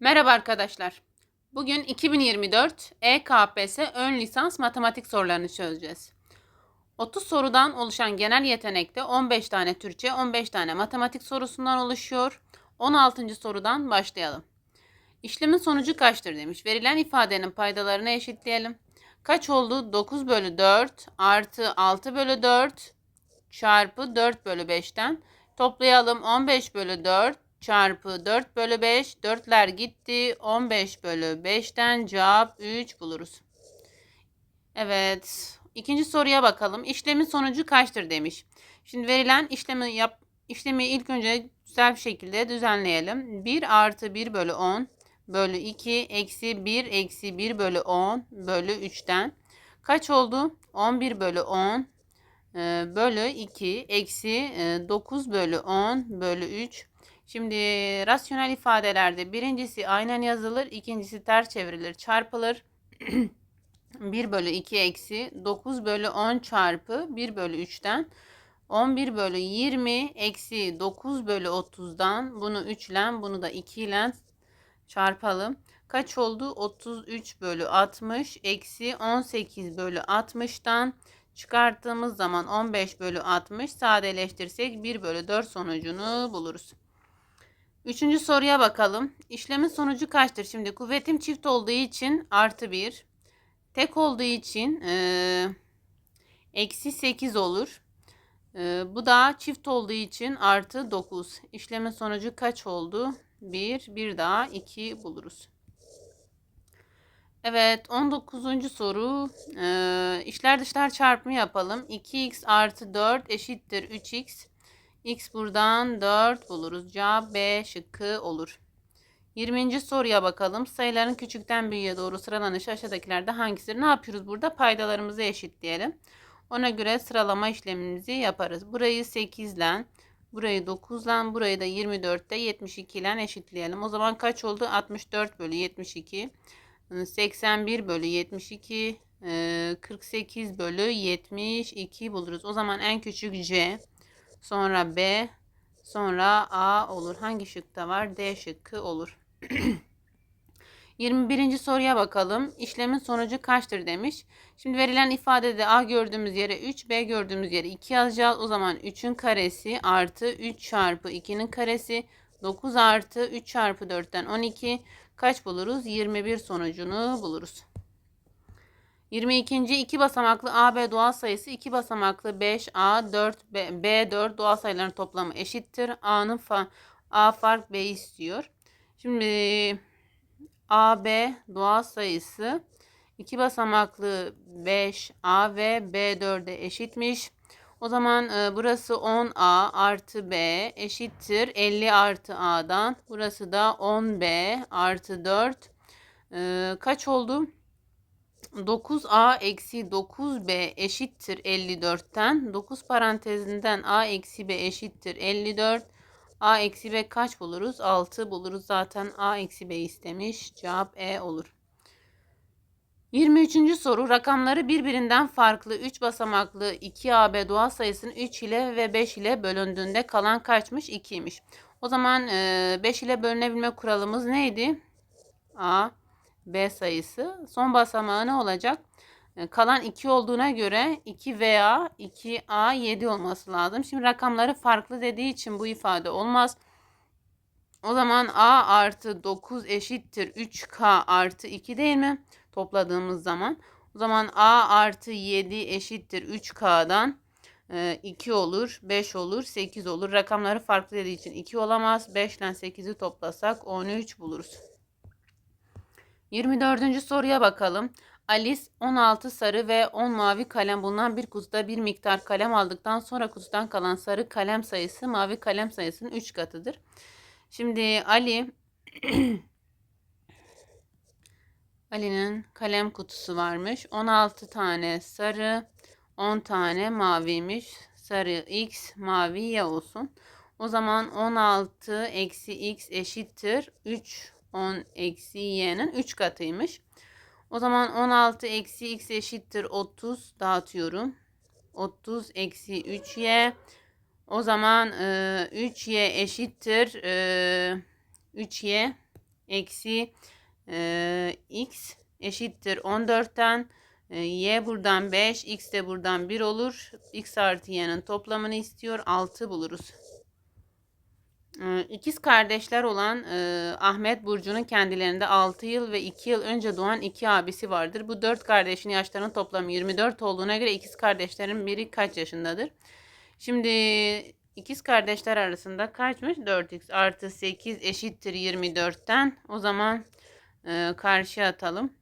Merhaba arkadaşlar. Bugün 2024 EKPS ön lisans matematik sorularını çözeceğiz. 30 sorudan oluşan genel yetenekte 15 tane Türkçe, 15 tane matematik sorusundan oluşuyor. 16. sorudan başlayalım. İşlemin sonucu kaçtır demiş. Verilen ifadenin paydalarını eşitleyelim. Kaç oldu? 9 bölü 4 artı 6 bölü 4 çarpı 4 bölü 5'ten. Toplayalım 15 bölü 4 çarpı 4 bölü 5. 4'ler gitti. 15 bölü 5'ten cevap 3 buluruz. Evet. İkinci soruya bakalım. İşlemin sonucu kaçtır demiş. Şimdi verilen işlemi yap işlemi ilk önce güzel bir şekilde düzenleyelim. 1 artı 1 bölü 10 bölü 2 eksi 1 eksi 1 bölü 10 bölü 3'ten. Kaç oldu? 11 bölü 10 e, bölü 2 eksi 9 bölü 10 bölü 3 Şimdi rasyonel ifadelerde birincisi aynen yazılır, ikincisi ters çevrilir, çarpılır. 1 bölü 2 eksi 9 bölü 10 çarpı 1 bölü 3'ten 11 bölü 20 eksi 9 bölü 30'dan bunu 3 ile bunu da 2 ile çarpalım. Kaç oldu? 33 bölü 60 eksi 18 bölü 60'tan çıkarttığımız zaman 15 bölü 60 sadeleştirsek 1 bölü 4 sonucunu buluruz. Üçüncü soruya bakalım. İşlemin sonucu kaçtır? Şimdi kuvvetim çift olduğu için artı 1. Tek olduğu için eksi 8 olur. E, bu da çift olduğu için artı 9. İşlemin sonucu kaç oldu? 1. Bir daha 2 buluruz. Evet 19. soru e, işler dışlar çarpımı yapalım. 2x artı 4 eşittir 3x. X buradan 4 buluruz. Cevap B şıkkı olur. 20. soruya bakalım. Sayıların küçükten büyüğe doğru sıralanışı aşağıdakilerde hangisidir? Ne yapıyoruz burada? Paydalarımızı eşitleyelim. Ona göre sıralama işlemimizi yaparız. Burayı 8 ile, burayı 9 ile, burayı da 24 ile 72 ile eşitleyelim. O zaman kaç oldu? 64 bölü 72. 81 bölü 72. 48 bölü 72 buluruz. O zaman en küçük C. Sonra B. Sonra A olur. Hangi şıkta var? D şıkkı olur. 21. soruya bakalım. İşlemin sonucu kaçtır demiş. Şimdi verilen ifadede A gördüğümüz yere 3, B gördüğümüz yere 2 yazacağız. O zaman 3'ün karesi artı 3 çarpı 2'nin karesi 9 artı 3 çarpı 4'ten 12 kaç buluruz? 21 sonucunu buluruz. 22. iki basamaklı AB doğal sayısı iki basamaklı 5A 4 B, B4 doğal sayıların toplamı eşittir. A'nın fa, A fark B istiyor. Şimdi AB doğal sayısı iki basamaklı 5A ve B4'e eşitmiş. O zaman e, burası 10A artı B eşittir 50 artı A'dan. Burası da 10B artı 4. E, kaç oldu? 9a eksi 9b eşittir 54'ten 9 parantezinden a eksi b eşittir 54 a eksi b kaç buluruz 6 buluruz zaten a eksi b istemiş cevap e olur 23. soru rakamları birbirinden farklı 3 basamaklı 2AB doğal sayısının 3 ile ve 5 ile bölündüğünde kalan kaçmış 2'ymiş. O zaman 5 ile bölünebilme kuralımız neydi? A B sayısı. Son basamağı ne olacak? E, kalan 2 olduğuna göre 2 veya 2A 7 olması lazım. Şimdi rakamları farklı dediği için bu ifade olmaz. O zaman A artı 9 eşittir 3K artı 2 değil mi? Topladığımız zaman. O zaman A artı 7 eşittir 3K'dan 2 e, olur, 5 olur, 8 olur. Rakamları farklı dediği için 2 olamaz. 5 ile 8'i toplasak 13 buluruz. 24. soruya bakalım. Alice 16 sarı ve 10 mavi kalem bulunan bir kutuda bir miktar kalem aldıktan sonra kutudan kalan sarı kalem sayısı mavi kalem sayısının 3 katıdır. Şimdi Ali Ali'nin kalem kutusu varmış. 16 tane sarı, 10 tane maviymiş. Sarı x, mavi y olsun. O zaman 16 eksi x eşittir 3 10 eksi y'nin 3 katıymış. O zaman 16 eksi x eşittir 30 dağıtıyorum. 30 eksi 3y. O zaman e, 3y eşittir e, 3y eksi e, x eşittir 14'ten e, y buradan 5 x de buradan 1 olur. x artı y'nin toplamını istiyor. 6 buluruz. E, İkiz kardeşler olan e, Ahmet Burcu'nun kendilerinde 6 yıl ve 2 yıl önce doğan iki abisi vardır. Bu 4 kardeşin yaşlarının toplamı 24 olduğuna göre ikiz kardeşlerin biri kaç yaşındadır? Şimdi ikiz kardeşler arasında kaçmış? 4x artı 8 eşittir 24'ten. O zaman e, karşıya atalım.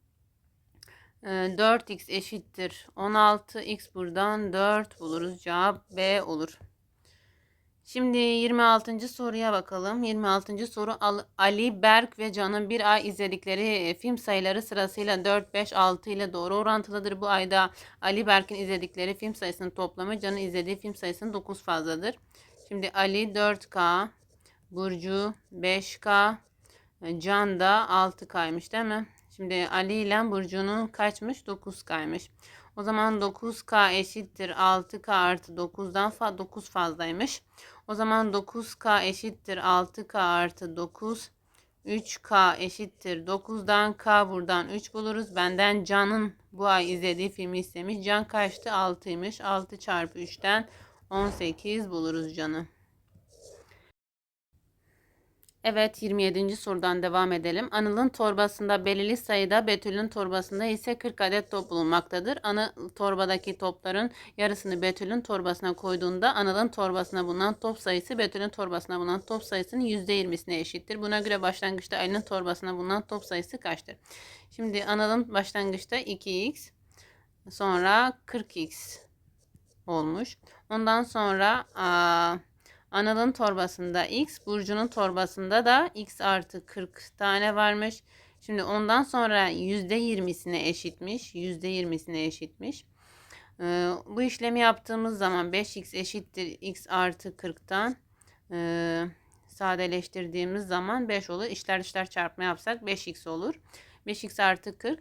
E, 4x eşittir 16. x buradan 4 buluruz. Cevap B olur. Şimdi 26. soruya bakalım. 26. soru Al- Ali, Berk ve Can'ın bir ay izledikleri e, film sayıları sırasıyla 4, 5, 6 ile doğru orantılıdır. Bu ayda Ali, Berk'in izledikleri film sayısının toplamı Can'ın izlediği film sayısının 9 fazladır. Şimdi Ali 4K, Burcu 5K, e, Can da 6K'ymış değil mi? Şimdi Ali ile Burcu'nun kaçmış? 9K'ymış. O zaman 9K eşittir 6K artı 9'dan fa 9 fazlaymış. O zaman 9K eşittir 6K artı 9. 3K eşittir 9'dan K buradan 3 buluruz. Benden Can'ın bu ay izlediği filmi istemiş. Can kaçtı? 6'ymış. 6 çarpı 3'ten 18 buluruz Can'ı. Evet 27. sorudan devam edelim. Anıl'ın torbasında belirli sayıda, Betül'ün torbasında ise 40 adet top bulunmaktadır. Anıl torbadaki topların yarısını Betül'ün torbasına koyduğunda Anıl'ın torbasına bulunan top sayısı Betül'ün torbasına bulunan top sayısının %20'sine eşittir. Buna göre başlangıçta Ali'nin torbasına bulunan top sayısı kaçtır? Şimdi Anıl'ın başlangıçta 2x sonra 40x olmuş. Ondan sonra aa, Anıl'ın torbasında x, Burcu'nun torbasında da x artı 40 tane varmış. Şimdi ondan sonra %20'sine eşitmiş. %20'sine eşitmiş. Ee, bu işlemi yaptığımız zaman 5x eşittir x artı 40'tan e, sadeleştirdiğimiz zaman 5 olur. İşler dışlar çarpma yapsak 5x olur. 5x artı 40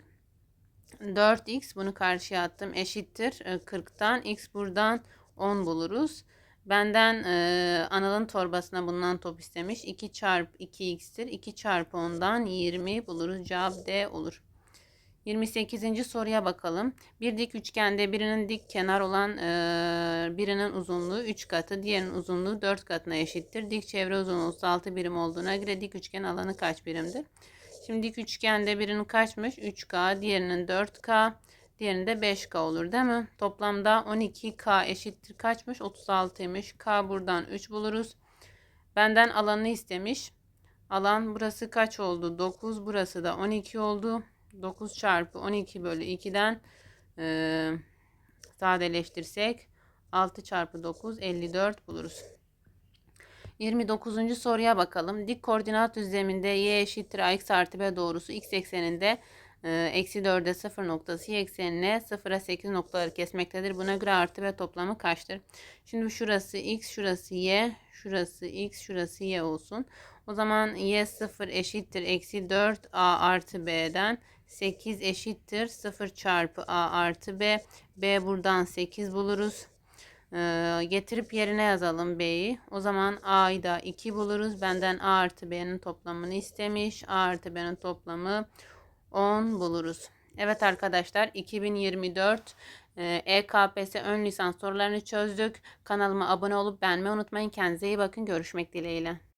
4x bunu karşıya attım eşittir 40'tan x buradan 10 buluruz. Benden e, Anıl'ın torbasına bulunan top istemiş. 2 çarpı 2x'tir. 2 çarpı 10'dan 20 buluruz. Cevap D olur. 28. soruya bakalım. Bir dik üçgende birinin dik kenar olan e, birinin uzunluğu 3 katı, diğerinin uzunluğu 4 katına eşittir. Dik çevre uzunluğu 36 birim olduğuna göre dik üçgen alanı kaç birimdir? Şimdi dik üçgende birinin kaçmış? 3K, diğerinin 4K, diğerinde 5K olur değil mi? Toplamda 12K eşittir kaçmış? 36'ymış. K buradan 3 buluruz. Benden alanı istemiş. Alan burası kaç oldu? 9. Burası da 12 oldu. 9 çarpı 12 bölü 2'den e, sadeleştirsek 6 çarpı 9 54 buluruz. 29. soruya bakalım. Dik koordinat düzleminde y eşittir ax artı b doğrusu x ekseninde eksi 4'e 0 noktası y eksenine 0'a 8 noktaları kesmektedir. Buna göre artı b toplamı kaçtır? Şimdi şurası x, şurası y, şurası x, şurası y olsun. O zaman y 0 eşittir eksi 4a artı b'den 8 eşittir 0 çarpı a artı b. b buradan 8 buluruz. Ee, getirip yerine yazalım b'yi. O zaman a'yı da 2 buluruz. Benden a artı b'nin toplamını istemiş. a artı b'nin toplamı 10 buluruz. Evet arkadaşlar 2024 e, EKPS ön lisans sorularını çözdük. Kanalıma abone olup beğenmeyi unutmayın. Kendinize iyi bakın. Görüşmek dileğiyle.